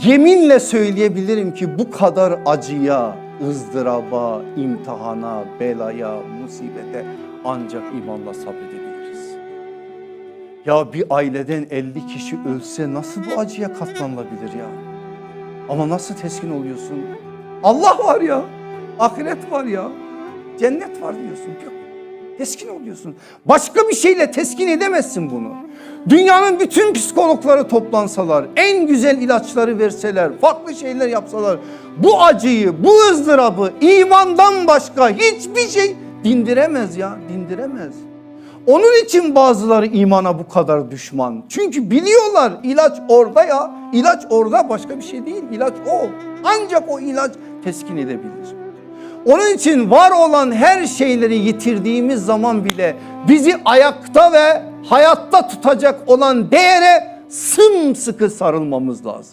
Yeminle söyleyebilirim ki bu kadar acıya, ızdıraba, imtihana, belaya, musibete ancak imanla sabredebiliriz. Ya bir aileden 50 kişi ölse nasıl bu acıya katlanılabilir ya? Ama nasıl teskin oluyorsun? Allah var ya, ahiret var ya, cennet var diyorsun. Teskin oluyorsun. Başka bir şeyle teskin edemezsin bunu. Dünyanın bütün psikologları toplansalar, en güzel ilaçları verseler, farklı şeyler yapsalar, bu acıyı, bu ızdırabı imandan başka hiçbir şey dindiremez ya, dindiremez. Onun için bazıları imana bu kadar düşman. Çünkü biliyorlar ilaç orada ya. ilaç orada başka bir şey değil. İlaç o. Ancak o ilaç teskin edebilir. Onun için var olan her şeyleri yitirdiğimiz zaman bile bizi ayakta ve hayatta tutacak olan değere sımsıkı sarılmamız lazım.